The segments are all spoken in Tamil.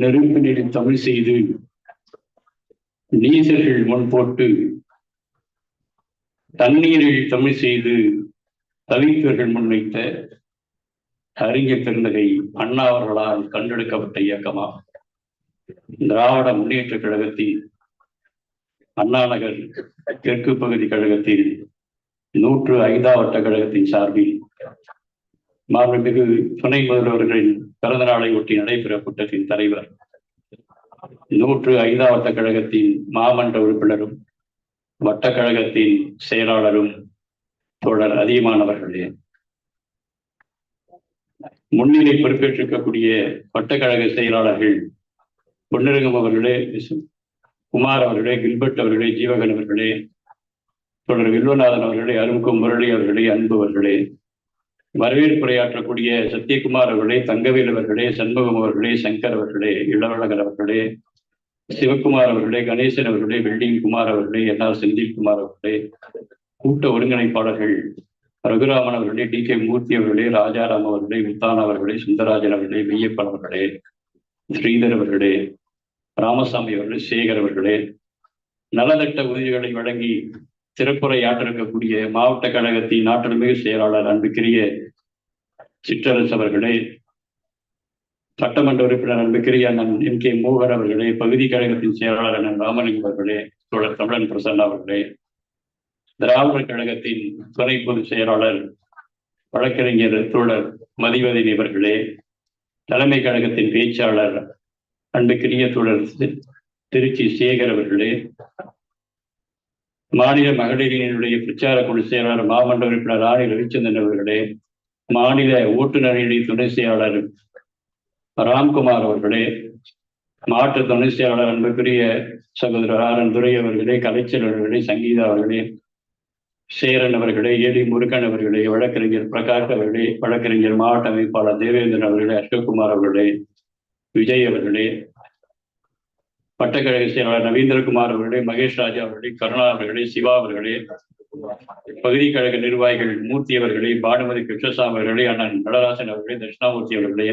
நெருப்பினில் தமிழ் செய்து நீசர்கள் முன் போட்டு தண்ணீரில் தமிழ் செய்து தவித்தவர்கள் முன்வைத்த அறிஞர் பெருந்தகை அண்ணா அவர்களால் கண்டெடுக்கப்பட்ட இயக்கமாகும். திராவிட முன்னேற்ற கழகத்தின் அண்ணாநகர் தெற்கு பகுதி கழகத்தில் நூற்று ஐந்தாவட்ட கழகத்தின் சார்பில் மாண்புமிகு துணை முதல்வர்களின் பிறந்த நாளை ஒட்டி நடைபெற கூட்டத்தின் தலைவர் நூற்று ஐந்தாவட்ட கழகத்தின் மாமன்ற உறுப்பினரும் வட்டக்கழகத்தின் செயலாளரும் தொடர் அதிகமானவர்களே முன்னிலை பொறுப்பேற்றிருக்கக்கூடிய வட்டக்கழக செயலாளர்கள் பொன்னிரங்கம் அவர்களே குமார் அவர்களே கில்பர்ட் அவர்களே ஜீவகன் அவர்களே தொடர் வில்வநாதன் அவர்களே அரும்கும் முரளி அவர்களே அன்பு அவர்களே. வரவேற்புரையாற்றக்கூடிய சத்யகுமார் அவர்களே தங்கவேல் அவர்களே சண்முகம் அவர்களே சங்கர் அவர்களே இளவழகர் அவர்களே சிவகுமார் அவர்களே கணேசன் அவர்களே வெல்டிங் குமார் அவர்களே என் ஆர் செந்தில் குமார் அவர்களே கூட்ட ஒருங்கிணைப்பாளர்கள் ரகுராமன் அவர்களே டி கே மூர்த்தி அவர்களே ராஜாராம் அவர்களே முத்தான் அவர்களே சுந்தரராஜன் அவர்களே மெய்யப்பன் அவர்களே ஸ்ரீதர் அவர்களே ராமசாமி அவர்களே சேகர் அவர்களே நலத்திட்ட உதவிகளை வழங்கி சிறப்புரையாற்றிருக்கக்கூடிய மாவட்ட கழகத்தின் ஆற்றல்மிகு செயலாளர் அன்புக்குரிய சிற்றரசு அவர்களே சட்டமன்ற உறுப்பினர் அன்புக்குரிய அண்ணன் எம் கே மோகன் அவர்களே பகுதி கழகத்தின் செயலாளர் அண்ணன் ராமலிங்கம் அவர்களே தோழர் தமிழன் பிரசன்னா அவர்களே திராவிடர் கழகத்தின் துணை பொதுச் செயலாளர் வழக்கறிஞர் தோழர் மதிவதனி அவர்களே தலைமை கழகத்தின் பேச்சாளர் அன்புக்குரிய தோழர் திருச்சி சேகர் அவர்களே. மாநில மகளிரினுடைய பிரச்சார குழு செயலாளர் மாமன்ற உறுப்பினர் ராணி ரவிச்சந்திரன் அவர்களே மாநில ஓட்டுநரினுடைய துணை செயலாளர் ராம்குமார் அவர்களே மாற்று துணை செயலாளர் அன்புக்குரிய சகோதரர் ஆர் என் துரை அவர்களே கலைச்சல் அவர்களே சங்கீதா அவர்களே சேரன் அவர்களே ஏடி முருகன் அவர்களே வழக்கறிஞர் பிரகாஷ் அவர்களே வழக்கறிஞர் மாவட்ட அமைப்பாளர் தேவேந்திரன் அவர்களே அசோக்குமார் அவர்களே விஜய் அவர்களே பட்டக்கழக செயலாளர் நவீந்திரகுமார் அவர்களே மகேஷ் ராஜா அவர்களே கருணா அவர்களே சிவா அவர்களே பகுதி கழக நிர்வாகிகள் மூர்த்தி அவர்களே பானுமதி கிருஷ்ணசாமி அவர்களே அண்ணன் நடராசன் அவர்களே தட்சிணாமூர்த்தி அவர்களே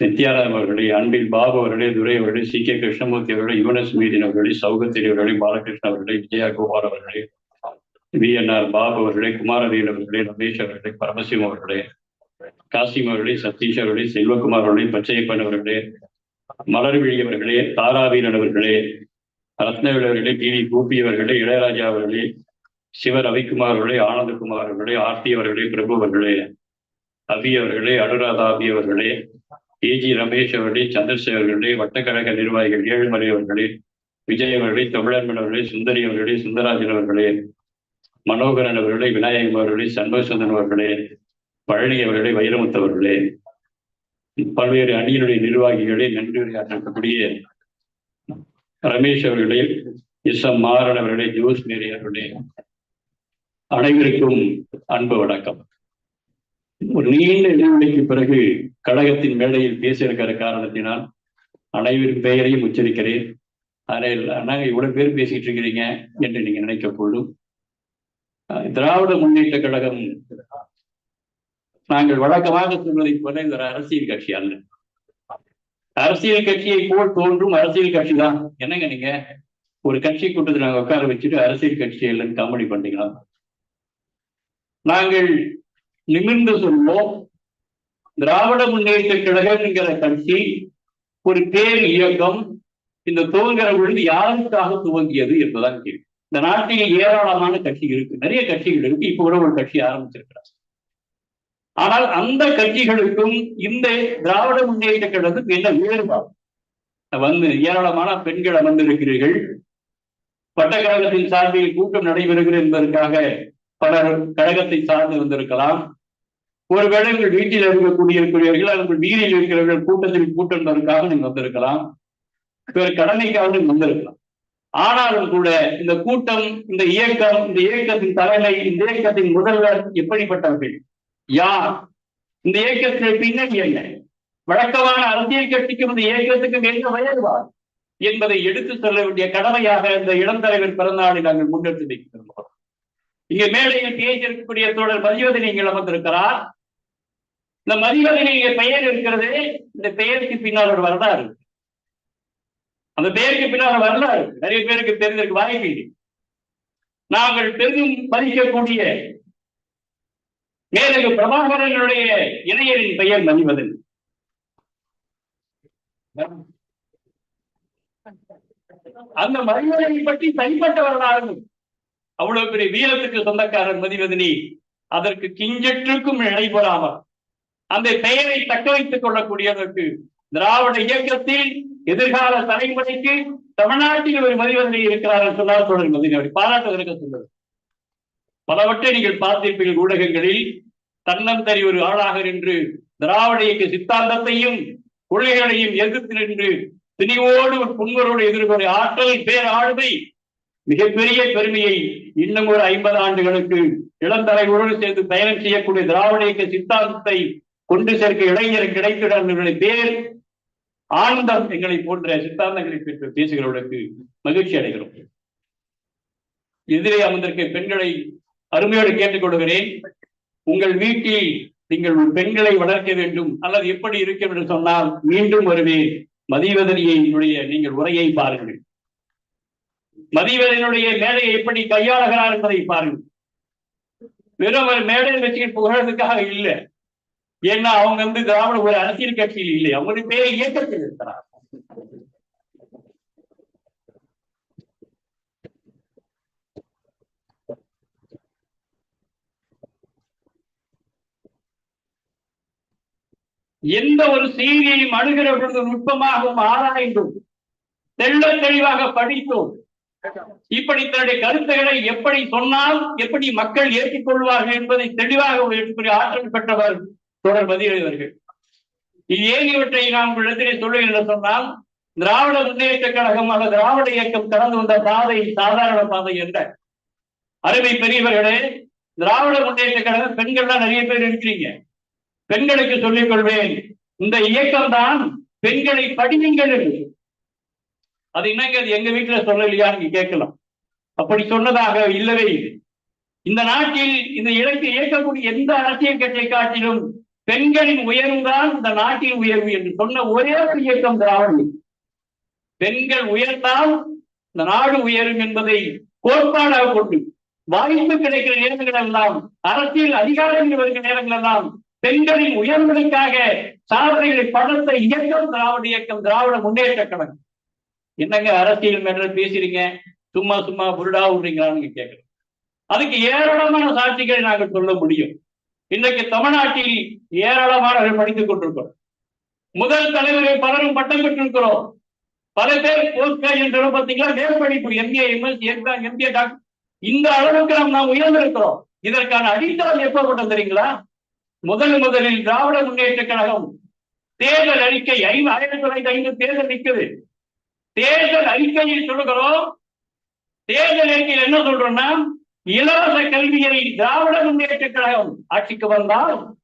நித்யானந்தம் அவர்களே அன்பில் பாபு அவர்களே துரை அவர்களே சி கே கிருஷ்ணமூர்த்தி அவர்களே யுவனஸ் மீதின் அவர்களே சௌகத்திரி அவர்களே பாலகிருஷ்ணன் அவர்களே விஜயா குமார் அவர்களே வி என் ஆர் பாபு அவர்களே குமாரவேல் அவர்களே ரமேஷ் அவர்களே பரமசிவம் அவர்களே காசிம் அவர்களே சதீஷ் அவர்களே செல்வகுமார் அவர்களே பச்சையப்பன் அவர்களே மலர்விழியவர்களே தாராவீரன் அவர்களே ரத்னவேல் அவர்களே டி வி கோபி அவர்களே இளையராஜா அவர்களே சிவ ரவிக்குமார் அவர்களே ஆனந்தகுமார் அவர்களே ஆர்த்தி அவர்களே பிரபு அவர்களே அபி அவர்களே அனுராதா அபி அவர்களே ஏஜி ரமேஷ் அவர்களே சந்திரசேகர் அவர்களே வட்டக்கழக நிர்வாகிகள் ஏழுமலை அவர்களே விஜய் அவர்களே தமிழன்மன் அவர்களே சுந்தரி அவர்களே சுந்தராஜன் அவர்களே மனோகரன் அவர்களே விநாயகம் அவர்களே சண்பகசுந்தன் அவர்களே பழனி அவர்களே பல்வேறு அணியினுடைய நிர்வாகிகளே நன்றி உரையாற்றக்கூடிய ரமேஷ் அவர்களே எஸ் எம் மாறன் அவர்களே ஜோஸ் மேரி அவர்களே அனைவருக்கும் அன்பு வணக்கம். ஒரு நீண்ட இடைவெளிக்கு பிறகு கழகத்தின் மேடையில் பேசியிருக்கிற காரணத்தினால் அனைவரின் பெயரையும் உச்சரிக்கிறேன். அதில் நாங்கள் இவ்வளவு பேர் பேசிட்டு இருக்கிறீங்க என்று நீங்க நினைக்க கூடும் திராவிட முன்னேற்ற கழகம் நாங்கள் வழக்கமாக சொல்வதை போல இது ஒரு அரசியல் கட்சி அல்ல. அரசியல் கட்சியை போல் தோன்றும் அரசியல் கட்சி தான் என்னங்க நீங்க? ஒரு கட்சி கூட்டத்தில் நாங்கள் உட்கார வச்சுட்டு அரசியல் கட்சி இல்லைன்னு காமெடி பண்ணீங்களா நாங்கள் நிமிர்ந்து சொல்வோம் திராவிட முன்னேற்ற கழகம் கட்சி ஒரு பேர் இயக்கம் இந்த துவங்குற பொழுது யாருக்காக துவங்கியது என்பதான் கேள்வி. இந்த நாட்டில் ஏராளமான கட்சி இருக்கு. நிறைய கட்சிகள் இருக்கு. இப்ப கூட ஒரு கட்சி ஆரம்பிச்சிருக்கிறார் ஆனால் அந்த கட்சிகளுக்கும் இந்த திராவிட முன்னேற்ற கழகத்துக்கும் என்ன வேறுபாடு? வந்து ஏராளமான பெண்கள் அமர்ந்திருக்கிறீர்கள். பட்டக்கழகத்தின் சார்பில் கூட்டம் நடைபெறுகிறது என்பதற்காக பலர் கழகத்தை சார்ந்து வந்திருக்கலாம். ஒருவேளை உங்கள் வீட்டில் இருக்கக்கூடிய இருக்கிறவர்கள் உங்கள் வீதியில் இருக்கிறவர்கள் கூட்டத்தில் கூட்டம் நீங்கள் வந்திருக்கலாம். வேறு கடமைக்காக நீங்கள் வந்திருக்கலாம். ஆனாலும் கூட இந்த கூட்டம் இந்த இயக்கம் இந்த இயக்கத்தின் தலைமை இந்த இயக்கத்தின் முதல்வர் எப்படிப்பட்டவர்கள்? யார்? இந்த இயக்கத்தின் பின்னணி என்ன? வழக்கமான அரசியல் கட்சிக்கும் இந்த இயக்கத்துக்கும் என்ன வேறுபாடு? என்பதை எடுத்து சொல்ல வேண்டிய கடமையாக இந்த இளந்தலைவர் பிறந்தநாளை நாங்கள் முன்னெடுத்து வைக்கிறோம் இங்க மேடையில் பேசியிருக்கக்கூடிய தோழர் மதியோதனை நீங்கள் அமர்ந்திருக்கிறார். இந்த மதிவதனை பெயர் இருக்கிறது இந்த பெயருக்கு பின்னால் ஒரு வரலாறு அந்த பெயருக்கு பின்னால் வரலாறு நிறைய பேருக்கு தெரிந்திருக்கு வாய்ப்பு இல்லை நாங்கள் பெரிதும் மதிக்கக்கூடிய மேலகு பிரபாகரனுடைய இணையரின் பெயர் மதிவதன் அந்த மதிவதனை பற்றி தனிப்பட்ட வரலாறு அவ்வளவு பெரிய வீரத்துக்கு சொந்தக்காரர் மதிவதனி அதற்கு கிஞ்சற்றுக்கும் நடைபெறாமல் அந்த பெயரை தக்க வைத்துக் கொள்ளக்கூடியதற்கு திராவிட இயக்கத்தில் எதிர்கால தலைமுறைக்கு தமிழ்நாட்டில் ஒரு மதிவதனை இருக்கிறார்கள் சொன்னால் தொடர் மதிவதனை. பாராட்டுவதற்கு சொல்வது பலவற்றை நீங்கள் பார்த்திருப்பீர்கள் ஊடகங்களில். தன்னந்தறி ஒரு ஆளாக நின்று திராவிட இயக்க சித்தாந்தத்தையும் கொள்கைகளையும் எதிர்த்து நின்று திணிவோடு ஒரு புன்வரோடு எதிர்கொள்ள ஆற்றல் பேராளுமை மிகப்பெரிய பெருமையை இன்னும் ஒரு ஐம்பது ஆண்டுகளுக்கு இளந்தலைவரோடு சேர்ந்து பயணம் செய்யக்கூடிய திராவிட இயக்க சித்தாந்தத்தை கொண்டு சேர்க்க இளைஞர் கிடைக்கிற பேர் ஆனந்தம் எங்களை போன்ற சித்தாந்தங்களை பெற்று பேசுகிறவர்களுக்கு மகிழ்ச்சி அடைகிறோம். எதிரே அமர்ந்திருக்க பெண்களை அருமையோடு கேட்டுக்கொள்கிறேன் உங்கள் வீட்டில் நீங்கள் பெண்களை வளர்க்க வேண்டும். அல்லது எப்படி இருக்கும் என்று சொன்னால் மீண்டும் வருவேன். மதிவதனியினுடைய நீங்கள் உரையை பாருங்கள். மதிவதனுடைய மேடையை எப்படி கையாளுகிறார் என்பதை பாருங்கள். வெறும் ஒரு மேடையில் வச்சுக்கிட்டு புகழதுக்காக இல்லை. ஏன்னா அவங்க வந்து திராவிட ஒரு அரசியல் கட்சியில் இல்லை. அவங்க பேரை இயக்கத்தில் இருக்கிறார் எந்த ஒரு செய்தியையும் அணுகிற பொழுது நுட்பமாகவும் ஆராய்ந்தும் தெள்ள தெளிவாக படித்தோம். இப்படி தன்னுடைய கருத்துக்களை எப்படி சொன்னால் எப்படி மக்கள் ஏற்றுக்கொள்வார்கள் என்பதை தெளிவாக ஆற்றல் பெற்றவர் தொடர் மதியவர்கள் இது ஏன் இவற்றை நாம் இடத்திலே சொல்லுகின்ற சொன்னால் திராவிட முன்னேற்ற கழகம் அல்லது திராவிட இயக்கம் கடந்து வந்த பாதை சாதாரண பாதை என்ற அருமை பெரியவர்களே திராவிட முன்னேற்ற கழகம் பெண்கள்லாம் நிறைய பேர் இருக்கிறீங்க. பெண்களுக்கு சொல்லிக் கொள்வேன். இந்த இயக்கம் தான் பெண்களை படியுங்கள் என்று. அது என்னங்க எங்க வீட்டுல சொல்லலையா? நீங்க கேட்கலாம். அப்படி சொன்னதாக இல்லவே இல்லை. இந்த நாட்டில் இந்த இலக்கை இயக்கக்கூடிய எந்த அரசியல் கட்சியை காட்டிலும் பெண்களின் உயர்வு தான் இந்த நாட்டின் உயர்வு என்று சொன்ன ஒரே ஒரு இயக்கம் திராவிட பெண்கள் உயர்ந்தால் இந்த நாடு உயரும் என்பதை கோட்பாடாக கொண்டு வாய்ப்பு கிடைக்கிற நேரங்கள் எல்லாம் அரசியல் அதிகாரங்கள் வருகிற நேரங்கள் எல்லாம் பெண்களின் உயர்வுகளுக்காக சாதனைகளை படத்த இயக்கம் திராவிட இயக்கம் திராவிட முன்னேற்ற கழகம். என்னங்க அரசியல் மேல பேசுறீங்க? சும்மா சும்மா புருடா விடுறீங்களான்னு கேட்கிறோம் அதுக்கு ஏராளமான சாட்சிகளை நாங்கள் சொல்ல முடியும். இன்றைக்கு தமிழ்நாட்டில் ஏராளமானவர்கள் படித்துக் கொண்டிருக்கிறோம். முதல் தலைவரை பலரும் பட்டம் பெற்றிருக்கிறோம். பல பேர் போஸ்ட் கிராஜுவேட் பார்த்தீங்களா? மேற்படிப்பு MA MSc MCom MBA doctor இந்த அளவுக்கு நாம் நாம் உயர்ந்திருக்கிறோம். இதற்கான அடித்தளம் எப்போ கொண்டு தெரியுங்களா முதல் முதலில் திராவிட முன்னேற்ற கழகம் தேர்தல் அறிக்கை ஐந்து ஆயிரத்தி தொள்ளாயிரத்தி ஐந்து தேர்தல் நிற்குது. தேர்தல் அறிக்கையில் சொல்லுகிறோம். தேர்தல் அறிக்கையில் என்ன சொல்றோம்னா இலவச கல்வியை திராவிட முன்னேற்ற கழகம் ஆட்சிக்கு வந்தால்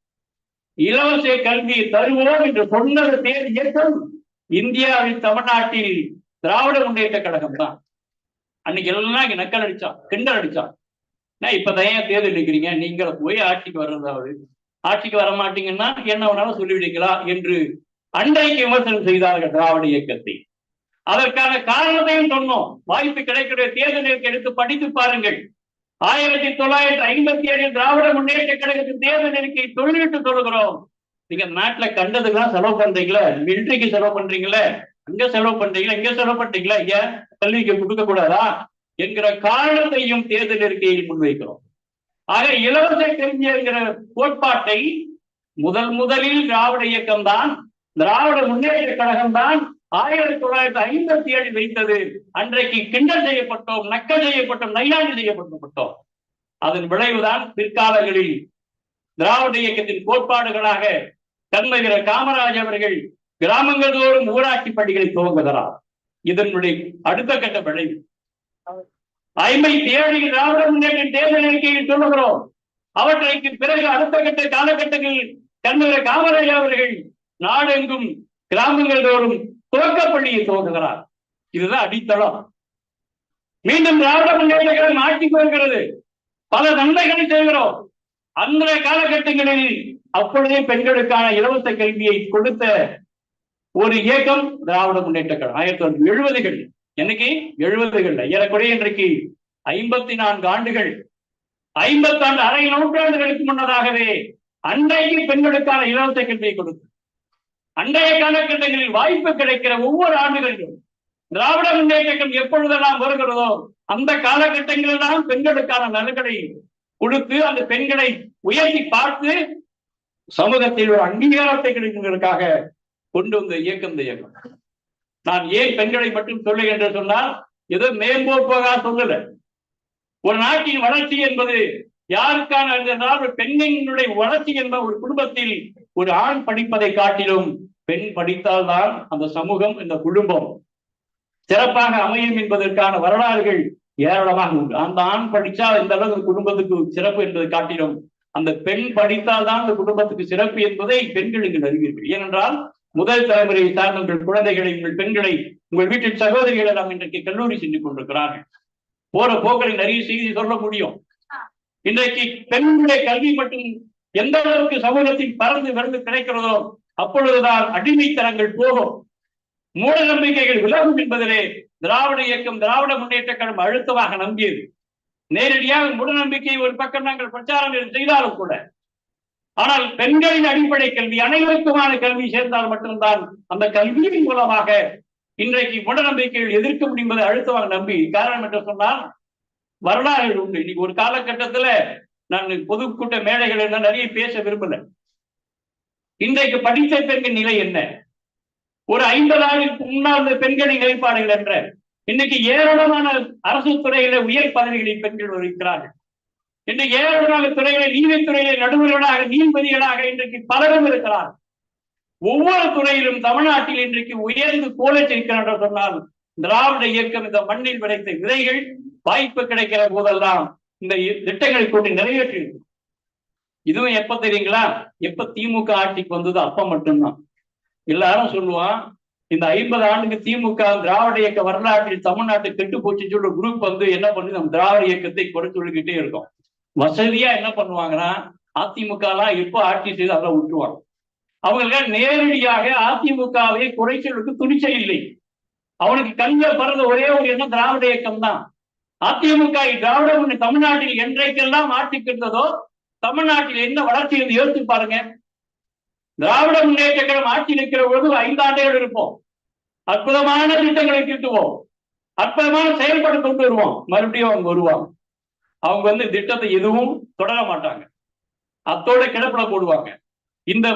இலவச கல்வியை தருவோம் என்று சொன்னது தேர் இயக்கம். இந்தியாவில் தமிழ்நாட்டில் திராவிட முன்னேற்ற கழகம் தான். அன்னைக்கு எல்லாம் இங்க நக்கல் அடிச்சான் கிண்டல் அடிச்சான். இப்ப இப்பதான் ஏன் தேர்தல் நிற்கிறீங்க நீங்கள போய் ஆட்சிக்கு வர்றதாவது ஆட்சிக்கு வர மாட்டீங்கன்னா என்ன வேணாலும் சொல்லிவிடுங்களா என்று அன்றைக்கு விமர்சனம் செய்தார்கள் திராவிட இயக்கத்தை. அதற்கான காரணத்தையும் சொன்னோம். வாய்ப்பு கிடைக்கிற தேர்தலுக்கு எடுத்து படித்து பாருங்கள். ஆயிரத்தி தொள்ளாயிரத்தி ஐம்பத்தி ஏழில் திராவிட முன்னேற்ற கழகத்தின் தேர்தல் அறிக்கை தொழிலிட்டு சொல்லுகிறோம். நீங்க நாட்டுல கண்டதுக்கெல்லாம் செலவு பண்றீங்களா? மிலிட்ரிக்கு செலவு பண்றீங்களே? அங்க செலவு பண்றீங்களா? இங்க செலவு பண்றீங்களா? ஐயா கல்விக்கு கொடுக்க கூடாதா என்கிற காரணத்தையும் தேர்தல் அறிக்கையில் முன்வைக்கிறோம். ஆக இலவச கல்விங்கிற கோட்பாட்டை முதல் முதலில் திராவிட இயக்கம் தான் திராவிட முன்னேற்ற கழகம் தான் ஆயிரத்தி தொள்ளாயிரத்தி ஐம்பத்தி ஏழில் வைத்தது. அன்றைக்கு கிண்டல் செய்யப்பட்டோம் நக்கல் செய்யப்பட்டோம் நையாண்டி செய்யப்பட்டோம் அதன் விளைவுதான் பிற்காலங்களில் திராவிட இயக்கத்தின் கோட்பாடுகளாக தன்மைகிற காமராஜ் அவர்கள் கிராமங்கள் தோறும் ஊராட்சி பள்ளிகளை துவங்குகிறார். இதனுடைய அடுத்த கட்ட விளைவு. ஐம்பத்தி ஏழு திராவிட முன்னேற்ற தேர்தல் அறிக்கையில் சொல்லுகிறோம். அவற்றைக்கு பிறகு அடுத்த கட்ட காலகட்டங்களில் கண்ணுகிற காமராஜ் அவர்கள் நாடெங்கும் கிராமங்கள் தோறும் துவக்கப்பள்ளியை துவங்குகிறார். இதுதான் அடித்தளம். மீண்டும் திராவிட முன்னேற்ற கழகம் ஆட்சிக்கு வருகிறது பல நன்மைகளை செய்கிறோம். அந்த காலகட்டங்களில் அப்பொழுதே பெண்களுக்கான இலவச கல்வியை கொடுத்த ஒரு இயக்கம் திராவிட முன்னேற்ற கழகம். ஆயிரத்தி தொள்ளாயிரத்தி எழுபதுகளில் என்னைக்கு? எழுபதுகள் ஏறக்குறைய இன்றைக்கு ஐம்பத்தி நான்கு ஆண்டுகள். ஐம்பத்தாண்டு அரை நூற்றாண்டுகளுக்கு முன்னதாகவே அன்றைக்கு பெண்களுக்கான இலவச கல்வியை கொடுத்து அன்றைய காலகட்டங்களில் வாய்ப்பு கிடைக்கிற ஒவ்வொரு ஆண்டுகளிலும் திராவிட முன்னேற்றம் எப்பொழுதெல்லாம் வருகிறதோ அந்த காலகட்டங்களெல்லாம் பெண்களுக்கான நலன்களை கொடுத்து அந்த பெண்களை உயர்த்தி பார்த்து சமூகத்தில் ஒரு அங்கீகாரத்தை கிடைக்கிறதுக்காக கொண்டு வந்த இயக்கம் இந்த இயக்கம். நான் ஏன் பெண்களை மட்டும் சொல்லுகிறேன் என்று சொன்னால் ஏதோ மேம்போக்காக சொல்லல ஒரு நாட்டின் வளர்ச்சி என்பது யாருக்கான என்றால் ஒரு பெண்ணினுடைய வளர்ச்சி என்ப ஒரு குடும்பத்தில் ஒரு ஆண் படிப்பதை காட்டிலும் பெண் படித்தால்தான் அந்த சமூகம் இந்த குடும்பம் சிறப்பாக அமையும் என்பதற்கான வரலாறுகள் ஏராளமாக உண்டு. அந்த ஆண் படிச்சா இந்த அளவுக்கு குடும்பத்துக்கு சிறப்பு என்பதை காட்டிலும் அந்த பெண் படித்தால்தான் அந்த குடும்பத்துக்கு சிறப்பு என்பதை பெண்கள் இங்கு அறிவீர்கள் ஏனென்றால் முதல் தலைமுறையை சார்ந்த உங்கள் குழந்தைகளை உங்கள் பெண்களை உங்கள் வீட்டில் சகோதரிகளை நாம் இன்றைக்கு கல்லூரி சென்று கொண்டிருக்கிறார்கள். போற போக்களை நிறைய செய்தி சொல்ல முடியும். இன்றைக்கு பெண்களுடைய கல்வி மட்டும் எந்த அளவுக்கு சமூகத்தில் பறந்து விருந்து கிடைக்கிறதோ அப்பொழுதுதான் அடிமைத்தனங்கள் போகும். மூட நம்பிக்கைகள் விலகும் என்பதிலே திராவிட இயக்கம் திராவிட முன்னேற்ற கழகம் அழுத்தமாக நம்பியது. நேரடியாக மூட நம்பிக்கை ஒரு பக்கம் நாங்கள் பிரச்சாரம் செய்தாலும் கூட ஆனால் பெண்களின் அடிப்படை கல்வி அனைவருக்குமான கல்வி சேர்ந்தால் மட்டும்தான் அந்த கல்வியின் மூலமாக இன்றைக்கு மூடநம்பிக்கைகள் எதிர்க்க முடியும் அழுத்தமாக நம்பி காரணம் என்று சொன்னால் வரலாறு உண்டு. இன்னைக்கு ஒரு காலகட்டத்துல நான் பொதுக்கூட்ட மேடைகள் என்ன நிறைய பேச விரும்பல. இன்றைக்கு படித்த பெண்கள் நிலை என்ன? ஒரு ஐம்பது ஆண்டுக்கு முன்னால் பெண்களின் நிலைப்பாடுகள் என்ற. இன்னைக்கு ஏராளமான அரசு துறையில உயர் பதவிகளில் பெண்கள் இருக்கிறார்கள் இன்றைக்கு ஏராளமான துறைகளை நீதித்துறையில நடுவர்களாக நீதிபதிகளாக இன்றைக்கு பலரும் இருக்கிறார் ஒவ்வொரு துறையிலும் தமிழ்நாட்டில் இன்றைக்கு உயர்ந்து கோலச்சிருக்கிறார் என்று சொன்னால் திராவிட இயக்கம் இந்த மண்ணில் விளைத்த விதைகள் வாய்ப்பு கிடைக்கிற போதெல்லாம் இந்த திட்டங்களை கொண்டு நிறைவேற்றி இதுவும் எப்ப தெரியுங்களா? எப்ப திமுக ஆட்சிக்கு வந்தது அப்ப மட்டும்தான். எல்லாரும் சொல்லுவான் இந்த ஐம்பது ஆண்டுக்கு திமுக திராவிட இயக்க வரலாற்றில் தமிழ்நாட்டு கெட்டு போச்சு சொல்ற குரூப் வந்து என்ன பண்ணி நம்ம திராவிட இயக்கத்தை குறை சொல்லிக்கிட்டே இருக்கோம். வசதியா என்ன பண்ணுவாங்கன்னா அதிமுக எல்லாம் எப்போ ஆட்சி செய்து அதெல்லாம் விட்டுருவாங்க. அவங்களுக்கு நேரடியாக அதிமுகவை குறைச்சலுக்கு துணிச்சல் இல்லை. அவனுக்கு கண்ணில் பறந்த ஒரே ஒரு எண்ணம் திராவிட இயக்கம் தான். அதிமுக திராவிட முன்னே தமிழ்நாட்டில் என்றைக்கெல்லாம் ஆட்சிக்கு இருந்ததோ தமிழ்நாட்டில் என்ன வளர்ச்சி இருந்து யோசித்து பாருங்க. திராவிட முன்னேற்ற கழகம் ஆட்சி நிற்கிற பொழுது ஐந்தாண்டுகள் இருப்போம். அற்புதமான திட்டங்களை தீட்டுவோம். அற்புதமான செயல்பட கொண்டு வருவோம். மறுபடியும் அவங்க வருவாங்க. அவங்க வந்து திட்டத்தை எதுவும் தொடர மாட்டாங்க. அத்தோட கிடப்பில போடுவாங்க. இந்த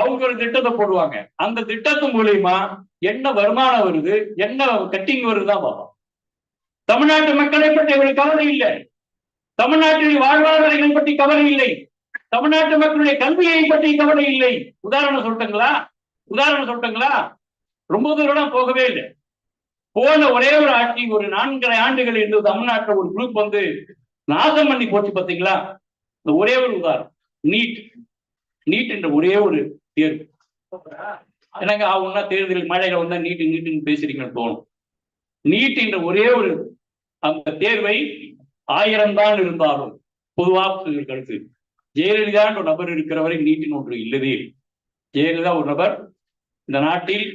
அவங்க ஒரு திட்டத்தை போடுவாங்க. அந்த திட்டத்து மூலியமா என்ன வருமானம் வருது என்ன கட்டிங் வருதுதான் பார்ப்போம். தமிழ்நாட்டு மக்களை பற்றி இவர்கள் கவலை இல்லை. தமிழ்நாட்டில் வாழ்வாதாரங்களை பற்றி கவலை இல்லை. தமிழ்நாட்டு மக்களுடைய கல்வியை பற்றி கவலை இல்லை. உதாரணம் சொல்லட்டுங்களா? உதாரணம் சொல்லட்டுங்களா? ரொம்ப தூரம் போகவே இல்லை. போன ஒரே ஒரு ஆட்சி ஒரு நான்கரை ஆண்டுகள் இருந்து தமிழ்நாட்டில் ஒரு குரூப் வந்து நாசம் பண்ணி போச்சு பாத்தீங்களா இந்த ஒரே ஒரு உதாரணம். நீட். நீட் என்ற ஒரே ஒரு தேர்வு. என்னங்க ஆகும்னா தேர்தல் மழையில வந்தா நீட்டு நீட்டுன்னு பேசுறீங்கன்னு தோணும். நீட் என்ற ஒரே ஒரு அந்த தேர்வை ஆயிரம் தான் இருந்தாலும் பொதுவாக கருத்து. ஜெயலலிதா ஒரு நபர் இருக்கிறவரை நீட்டின் ஒன்று இல்லதே ஜெயலலிதா ஒரு நபர் இந்த நாட்டில்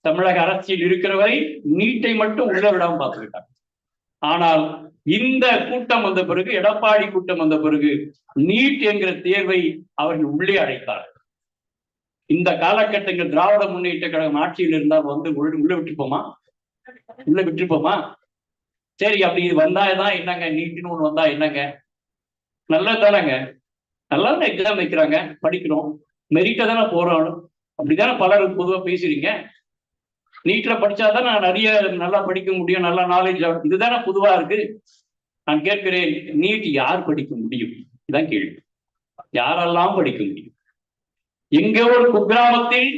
தமிழக அரசியல் இருக்கிறவரை நீட்டை மட்டும் உள்ள விடாம பார்த்துருக்காங்க ஆனால் இந்த கூட்டம் வந்த பிறகு எடப்பாடி கூட்டம் வந்த பிறகு நீட் என்கிற தேர்வை அவர்கள் உள்ளே அடைத்தார் இந்த காலகட்டங்கள் திராவிட முன்னேற்ற கழகம் ஆட்சியில் இருந்தால் வந்து உள்ள விட்டுப்போமா? உள்ள விட்டுப்போமா? சரி அப்படி இது வந்தாதான் என்னங்க? நீட்டுன்னு ஒண்ணு வந்தா என்னங்க? நல்லா தானங்க. நல்லா எக்ஸாம் வைக்கிறாங்க படிக்கிறோம். மெரிட்டை தானே போறோம் அப்படிதானே பலர் பொதுவாக பேசுறீங்க? நீட்ல படிச்சாதான் நான் நிறைய நல்லா படிக்க முடியும் நல்லா நாலேஜ் இதுதானே பொதுவா இருக்கு. நான் கேட்கிறேன் நீட் யார் படிக்க முடியும்? இதான் கேள்வி. யாரெல்லாம் படிக்க முடியும்? எங்கே ஒரு குக்கிராமத்தில்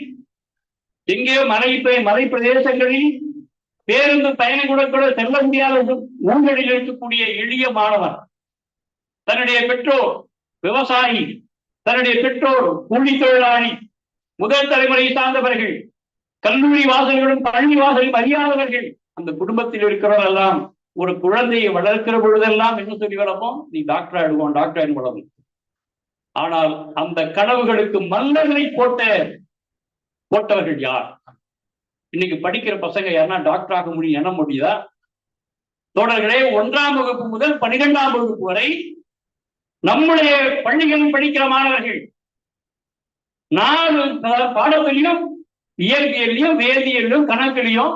எங்கேயோ மலை மலை பிரதேசங்களில் பேருந்து பயணம் கூட செல்ல முடியாத ஊர்களில் இருக்கக்கூடிய எளிய மாணவன் தன்னுடைய பெற்றோர் விவசாயி தன்னுடைய பெற்றோர் கூலி தொழிலாளி முதல் தலைமுறை சார்ந்தவர்கள் கல்லூரி வாசல்களும் பள்ளி வாசலும் அறியாதவர்கள். அந்த குடும்பத்தில் இருக்கிறவர்கள் எல்லாம் ஒரு குழந்தையை வளர்க்கிற பொழுதெல்லாம் என்ன சொல்லி வளர்ப்போம்? நீ டாக்டர் ஆயிடுவோம் டாக்டர் ஆயிடும் வளரும் ஆனால் அந்த கனவுகளுக்கு மல்லர்களை போட்ட போட்டவர்கள் யார்? இன்னைக்கு படிக்கிற பசங்க யாருன்னா டாக்டர் ஆக முடியும் என்ன முடியுதா தோழர்களே ஒன்றாம் வகுப்பு முதல் பனிரெண்டாம் வகுப்பு வரை நம்முடைய பள்ளிகளில் படிக்கிற மாணவர்கள் நாலு பாடத்திலையும் இயற்பியலையும் வேதியியலையும் கணக்கிலையும்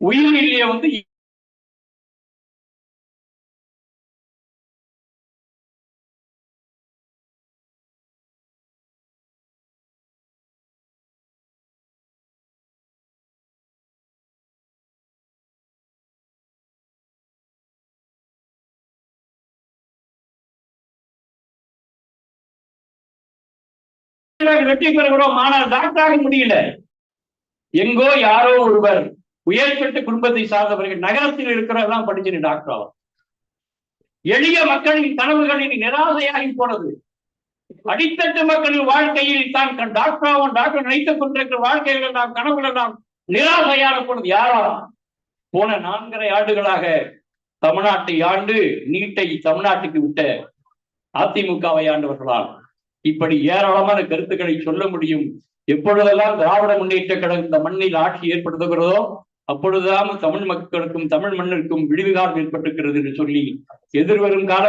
உயிரியலையும் வந்து வெற்றி பெறுகிறோம். ஆனால் டாக்டராக முடியல. எங்கோ யாரோ ஒருவர் உயர்கட்டு குடும்பத்தை சார்ந்தவர்கள் நகரத்தில் இருக்கிறதெல்லாம் படிச்சு டாக்டர் ஆகும் எளிய மக்களின் கனவுகளின் நிராசையாகி போனது. அடித்தட்டு மக்களின் வாழ்க்கையில் தான் டாக்டர் ஆகும் டாக்டர் நினைத்துக் கொண்டிருக்கிற வாழ்க்கைகள் நாம் கனவுகள் நாம் நிராசையான போனது யாரா? போன நான்கரை ஆண்டுகளாக தமிழ்நாட்டை ஆண்டு நீட்டை தமிழ்நாட்டுக்கு விட்ட அதிமுகவை ஆண்டவர்களால் இப்படி ஏராளமான கருத்துக்களை சொல்ல முடியும். எப்பொழுதெல்லாம் திராவிட முன்னேற்ற கழகம் இந்த மண்ணில் ஆட்சி ஏற்படுத்துகிறதோ அப்பொழுதுதான் தமிழ் மக்களுக்கும் தமிழ் மண்ணிற்கும் விடுவிகாரம் ஏற்பட்டிருக்கிறது என்று சொல்லி எதிர்வரும் கால